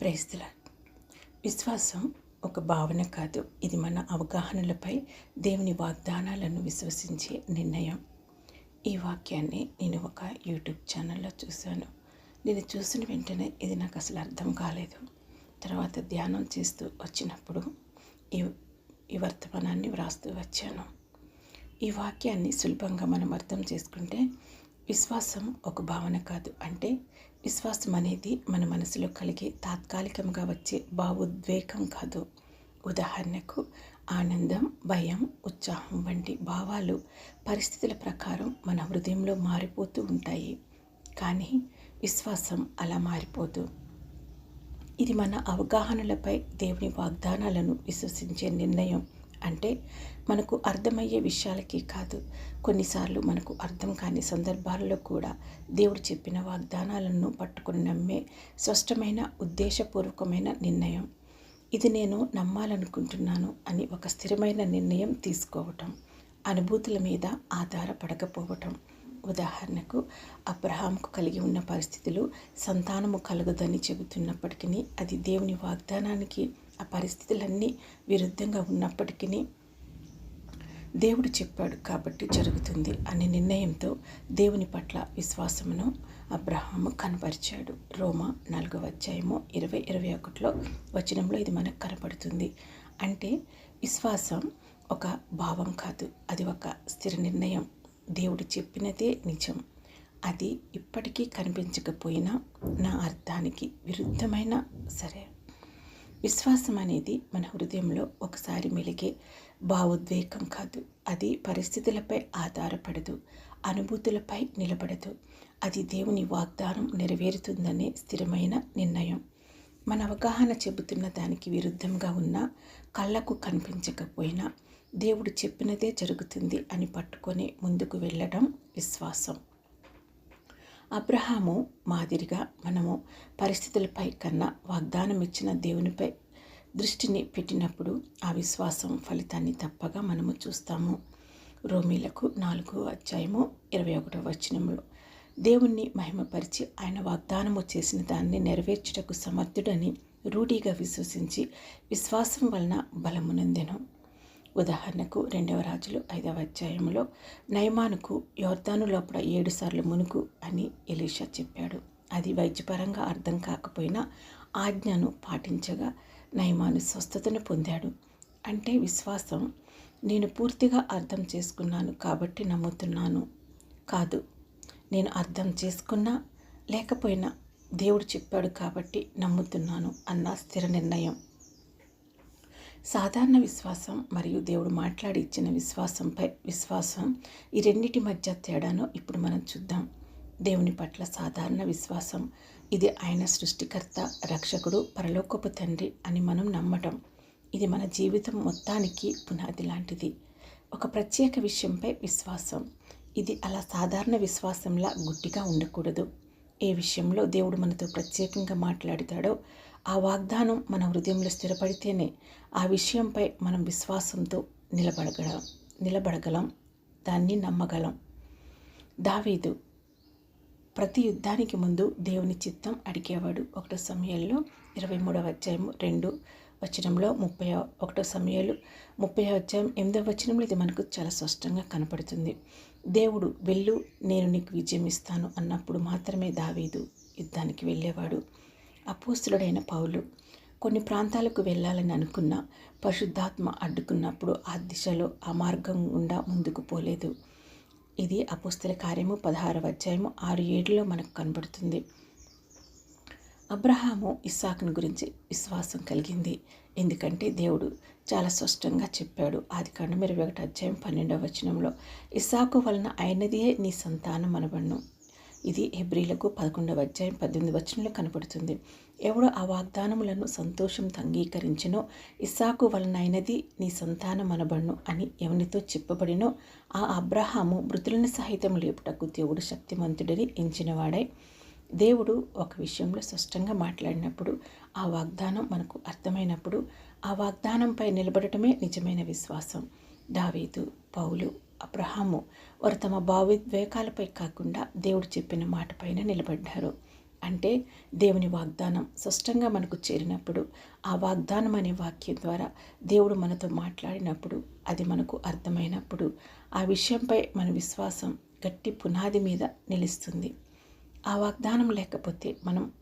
ప్రేస్తుల విశ్వాసం ఒక భావన కాదు. ఇది మన అవగాహనలపై దేవుని వాగ్దానాలను విశ్వసించే నిర్ణయం. ఈ వాక్యాన్ని నేను ఒక యూట్యూబ్ ఛానల్లో చూశాను. నేను చూసిన వెంటనే ఇది నాకు అసలు అర్థం కాలేదు. తర్వాత ధ్యానం చేస్తూ వచ్చినప్పుడు ఈ ఈ వర్తమానాన్ని వ్రాస్తూ వచ్చాను. ఈ వాక్యాన్ని సులభంగా మనం అర్థం చేసుకుంటే విశ్వాసం ఒక భావన కాదు. అంటే విశ్వాసం అనేది మన మనసులో కలిగే తాత్కాలికంగా వచ్చే భావోద్వేగం కాదు. ఉదాహరణకు ఆనందం భయం ఉత్సాహం వంటి భావాలు పరిస్థితుల ప్రకారం మన హృదయంలో మారిపోతూ ఉంటాయి. కానీ విశ్వాసం అలా మారిపోదు. ఇది మన అవగాహనలపై దేవుని వాగ్దానాలను విశ్వసించే నిర్ణయం. అంటే మనకు అర్థమయ్యే విషయాలకి కాదు. కొన్నిసార్లు మనకు అర్థం కాని సందర్భాలలో కూడా దేవుడు చెప్పిన వాగ్దానాలను పట్టుకుని నమ్మే స్పష్టమైన ఉద్దేశపూర్వకమైన నిర్ణయం. ఇది నేను నమ్మాలనుకుంటున్నాను అని ఒక స్థిరమైన నిర్ణయం తీసుకోవటం అనుభూతుల మీద ఆధారపడకపోవటం. ఉదాహరణకు అబ్రహాంకు కలిగి ఉన్న పరిస్థితులు సంతానము కలగదని చెబుతున్నప్పటికీ అది దేవుని వాగ్దానానికి ఆ పరిస్థితులన్నీ విరుద్ధంగా ఉన్నప్పటికీ దేవుడు చెప్పాడు కాబట్టి జరుగుతుంది అనే నిర్ణయంతో దేవుని పట్ల విశ్వాసమును అబ్రహాము కనపరిచాడు. రోమా నాలుగవ అధ్యాయము ఇరవై ఇరవై ఒకటిలో వచనంలో ఇది మనకు కనపడుతుంది. అంటే విశ్వాసం ఒక భావం కాదు అది ఒక స్థిర నిర్ణయం. దేవుడు చెప్పినదే నిజం. అది ఇప్పటికీ కనిపించకపోయినా నా అర్థానికి విరుద్ధమైన సరే. విశ్వాసం అనేది మన హృదయంలో ఒకసారి మెలిగే భావోద్వేగం కాదు. అది పరిస్థితులపై ఆధారపడదు. అనుభూతులపై నిలబడదు. అది దేవుని వాగ్దానం నెరవేరుతుందనే స్థిరమైన నిర్ణయం. మన అవగాహన చెబుతున్న దానికి విరుద్ధంగా ఉన్న కళ్ళకు కనిపించకపోయినా దేవుడు చెప్పినదే జరుగుతుంది అని పట్టుకొని ముందుకు వెళ్ళడం విశ్వాసం. అబ్రహాము మాదిరిగా మనము పరిస్థితులపై కన్నా వాగ్దానం ఇచ్చిన దేవునిపై దృష్టిని పెట్టినప్పుడు ఆ విశ్వాసం ఫలితాన్ని తప్పగా మనము చూస్తాము. రోమీలకు నాలుగో అధ్యాయము ఇరవై ఒకటో వచనంలో దేవుణ్ణి మహిమపరిచి ఆయన వాగ్దానము చేసిన దాన్ని నెరవేర్చుటకు సమర్థుడని రూఢీగా విశ్వసించి విశ్వాసం వలన బలమునందెను ఉదాహరణకు రెండవ రాజులు ఐదవ అధ్యాయంలో నయమానుకు యోర్దాను లోపల ఏడుసార్లు మునుగు అని ఎలీషా చెప్పాడు. అది వైద్యపరంగా అర్థం కాకపోయినా ఆజ్ఞను పాటించగా నయమాను స్వస్థతను పొందాడు. అంటే విశ్వాసం నేను పూర్తిగా అర్థం చేసుకున్నాను కాబట్టి నమ్ముతున్నాను. కాదు నేను అర్థం చేసుకున్నా లేకపోయినా దేవుడు చెప్పాడు కాబట్టి నమ్ముతున్నాను అన్న స్థిర నిర్ణయం. సాధారణ విశ్వాసం మరియు దేవుడు మాట్లాడి ఇచ్చిన విశ్వాసంపై విశ్వాసం ఈ రెండింటి మధ్య తేడాను ఇప్పుడు మనం చూద్దాం. దేవుని పట్ల సాధారణ విశ్వాసం. ఇది ఆయన సృష్టికర్త రక్షకుడు పరలోకపు తండ్రి అని మనం నమ్మటం. ఇది మన జీవితం మొత్తానికి పునాది లాంటిది. ఒక ప్రత్యేక విషయంపై విశ్వాసం. ఇది అలా సాధారణ విశ్వాసంలా గుట్టిగా ఉండకూడదు. ఏ విషయంలో దేవుడు మనతో ప్రత్యేకంగా మాట్లాడతాడో ఆ వాగ్దానం మన హృదయంలో స్థిరపడితేనే ఆ విషయంపై మనం విశ్వాసంతో నిలబడగలం నిలబడగలం. దాన్ని నమ్మగలం. దావీదు ప్రతి యుద్ధానికి ముందు దేవుని చిత్తం అడిగేవాడు. ఒకటో సమయంలో ఇరవై మూడవ అధ్యాయం రెండు వచనంలో ముప్పై ఒకటో సమయాలు ముప్పై అధ్యాయం ఎనిమిదవ వచనంలో ఇది మనకు చాలా స్పష్టంగా కనపడుతుంది. దేవుడు వెళ్ళు నేను నీకు విజయం ఇస్తాను అన్నప్పుడు మాత్రమే దావీదు యుద్ధానికి వెళ్ళేవాడు. అపోస్తుడైన పౌలు కొన్ని ప్రాంతాలకు వెళ్ళాలని అనుకున్న పరిశుద్ధాత్మ అడ్డుకున్నప్పుడు ఆ దిశలో ఆ మార్గం గుండా ముందుకు పోలేదు. ఇది అపుస్తల కార్యము పదహారవ అధ్యాయము ఆరు ఏడులో మనకు కనబడుతుంది. అబ్రహాము ఇస్సాకును గురించి విశ్వాసం కలిగింది. ఎందుకంటే దేవుడు చాలా స్పష్టంగా చెప్పాడు. ఆది కాండం ఇరవై ఒకటి అధ్యాయం పన్నెండవ వచనంలో ఇస్సాకు వలన అయినదియే నీ సంతానం అనబడ్ను. ఇది హెబ్రిలకు పదకొండవ అధ్యాయం పద్దెనిమిది వచనంలో కనపడుతుంది. ఎవడు ఆ వాగ్దానములను సంతోషంతో అంగీకరించినో ఇస్సాకు వలనైనది నీ సంతానం అనబడును అని ఎవనితో చెప్పబడినో ఆ అబ్రహాము మృతులను సహితం లేపుటకు దేవుడు శక్తిమంతుడని ఎంచినవాడై దేవుడు ఒక విషయంలో స్పష్టంగా మాట్లాడినప్పుడు ఆ వాగ్దానం మనకు అర్థమైనప్పుడు ఆ వాగ్దానంపై నిలబడటమే నిజమైన విశ్వాసం. దావీదు పౌలు అబ్రహాము వారు తమ భావోద్వేకాలపై కాకుండా దేవుడు చెప్పిన మాట పైన నిలబడ్డారు. అంటే దేవుని వాగ్దానం స్పష్టంగా మనకు చేరినప్పుడు ఆ వాగ్దానం అనే వాక్యం ద్వారా దేవుడు మనతో మాట్లాడినప్పుడు అది మనకు అర్థమైనప్పుడు ఆ విషయంపై మన విశ్వాసం గట్టి పునాది మీద నిలుస్తుంది. ఆ వాగ్దానం లేకపోతే మనం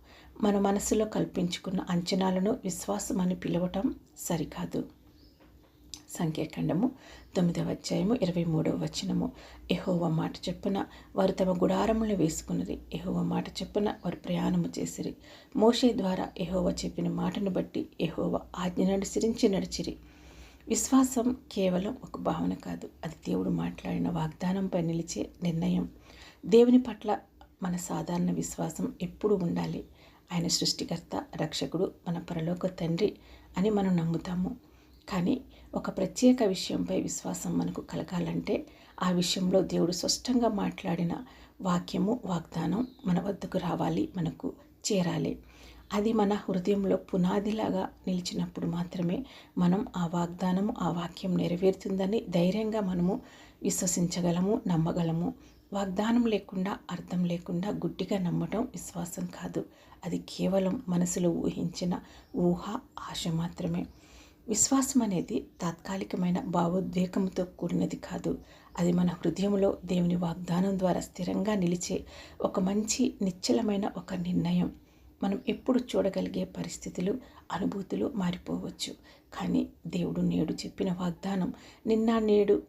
మన మనసులో కల్పించుకున్న అంచనాలను విశ్వాసం అని పిలవటం సరికాదు. సంఖ్యాఖండము. తొమ్మిదవ అధ్యాయము ఇరవై మూడవ వచనము. ఎహోవ మాట చెప్పున వారు తమ గుడారములను వేసుకున్నది ఎహోవ మాట చెప్పున వారు ప్రయాణము చేసిరి. మోషే ద్వారా ఎహోవ చెప్పిన మాటను బట్టి ఎహోవ ఆజ్ఞ అనుసరించి నడిచిరి. విశ్వాసం కేవలం ఒక భావన కాదు. అది దేవుడు మాట్లాడిన వాగ్దానంపై నిలిచే నిర్ణయం. దేవుని పట్ల మన సాధారణ విశ్వాసం ఎప్పుడు ఉండాలి. ఆయన సృష్టికర్త రక్షకుడు మన పరలోక తండ్రి అని మనం నమ్ముతాము. కానీ ఒక ప్రత్యేక విషయంపై విశ్వాసం మనకు కలగాలంటే ఆ విషయంలో దేవుడు స్పష్టంగా మాట్లాడిన వాక్యము వాగ్దానం మన వద్దకు రావాలి మనకు చేరాలి. అది మన హృదయంలో పునాదిలాగా నిలిచినప్పుడు మాత్రమే మనం ఆ వాగ్దానము ఆ వాక్యం నెరవేరుతుందని ధైర్యంగా మనము విశ్వసించగలము నమ్మగలము. వాగ్దానం లేకుండా అర్థం లేకుండా గుడ్డిగా నమ్మటం విశ్వాసం కాదు. అది కేవలం మనసులో ఊహించిన ఊహ ఆశ మాత్రమే. విశ్వాసం అనేది తాత్కాలికమైన భావోద్వేగంతో కూడినది కాదు. అది మన హృదయంలో దేవుని వాగ్దానం ద్వారా స్థిరంగా నిలిచే ఒక మంచి నిశ్చలమైన ఒక నిర్ణయం. మనం ఎప్పుడు చూడగలిగే పరిస్థితులు అనుభూతులు మారిపోవచ్చు. కానీ దేవుడు నేడు చెప్పిన వాగ్దానం నిన్న నేడు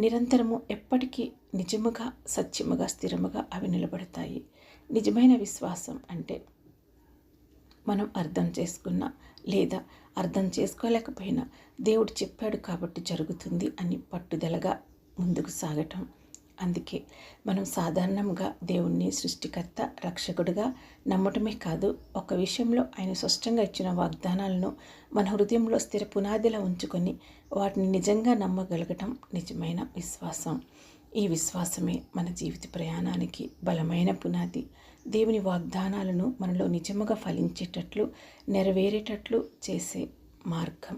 నిరంతరము ఎప్పటికీ నిజముగా సత్యముగా స్థిరముగా అవి నిలబడతాయి. నిజమైన విశ్వాసం అంటే మనం అర్థం చేసుకున్న లేదా అర్థం చేసుకోలేకపోయినా దేవుడు చెప్పాడు కాబట్టి జరుగుతుంది అని పట్టుదలగా ముందుకు సాగటం. అందుకే మనం సాధారణంగా దేవుణ్ణి సృష్టికర్త రక్షకుడుగా నమ్మటమే కాదు ఒక విషయంలో ఆయన స్పష్టంగా ఇచ్చిన వాగ్దానాలను మన హృదయంలో స్థిర పునాదిలా ఉంచుకొని వాటిని నిజంగా నమ్మగలగటం నిజమైన విశ్వాసం. ఈ విశ్వాసమే మన జీవిత ప్రయాణానికి బలమైన పునాది. దేవుని వాగ్దానాలను మనలో నిజముగా ఫలించేటట్లు నెరవేరేటట్లు చేసే మార్గం.